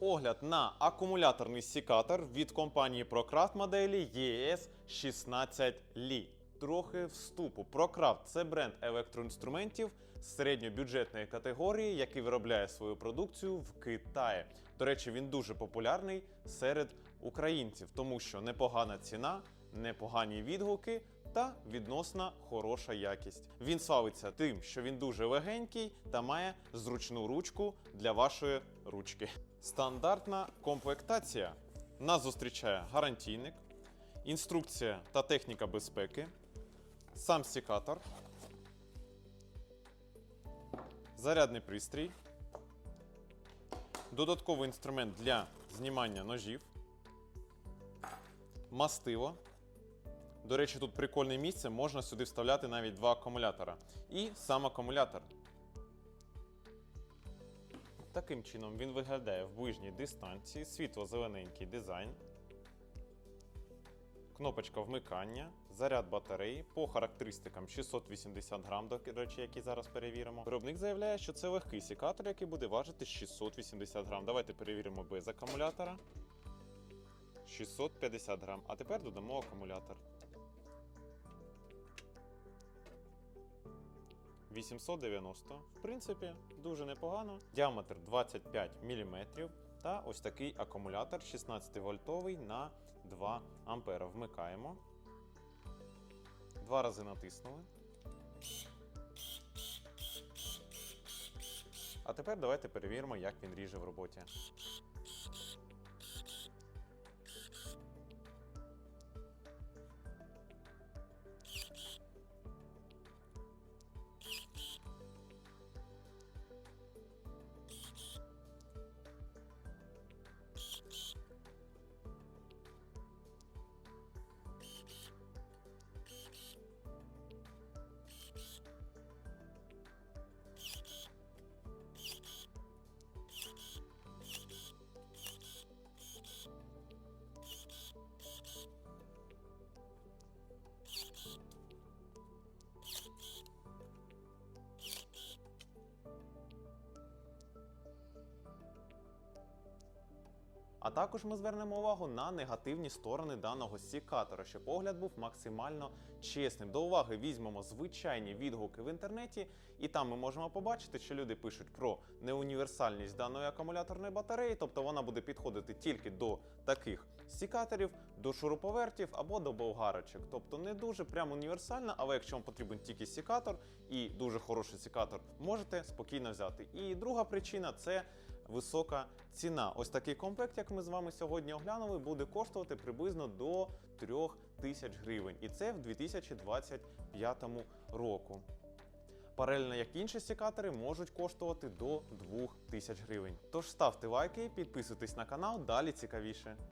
Огляд на акумуляторний сікатор від компанії ProCraft моделі ES 16 Li. Трохи вступу. ProCraft – це бренд електроінструментів середньобюджетної категорії, який виробляє свою продукцію в Китаї. До речі, він дуже популярний серед українців, тому що непогана ціна, непогані відгуки та відносно хороша якість. Він славиться тим, що він дуже легенький та має зручну ручку для вашої ручки. Стандартна комплектація. Нас зустрічає гарантійник, інструкція та техніка безпеки, сам секатор, зарядний пристрій, додатковий інструмент для знімання ножів, мастило. До речі, тут прикольне місце, можна сюди вставляти навіть два акумулятора. І сам акумулятор. Таким чином він виглядає в ближній дистанції, світло-зелененький дизайн. Кнопочка вмикання, заряд батареї по характеристикам 680 грам, до речі, які зараз перевіримо. Виробник заявляє, що це легкий секатор, який буде важити 680 грам. Давайте перевіримо без акумулятора. 650 грам. А тепер додамо акумулятор. 890. В принципі, дуже непогано. Діаметр 25 мм. Та ось такий акумулятор 16 вольтовий на 2 ампера. Вмикаємо. Два рази натиснули. А тепер давайте перевіримо, як він ріже в роботі. А також ми звернемо увагу на негативні сторони даного сікатора, щоб огляд був максимально чесним. До уваги візьмемо звичайні відгуки в інтернеті, і там ми можемо побачити, що люди пишуть про неуніверсальність даної акумуляторної батареї, тобто вона буде підходити тільки до таких сікаторів, до шуруповертів або до болгарочок. Тобто не дуже прям універсальна, але якщо вам потрібен тільки сікатор і дуже хороший сікатор, можете спокійно взяти. І друга причина це висока ціна. Ось такий комплект, як ми з вами сьогодні оглянули, буде коштувати приблизно до 3 тисяч гривень. І це в 2025 року. Паралельно, як інші секатори, можуть коштувати до 2 тисяч гривень. Тож ставте лайки, підписуйтесь на канал, далі цікавіше.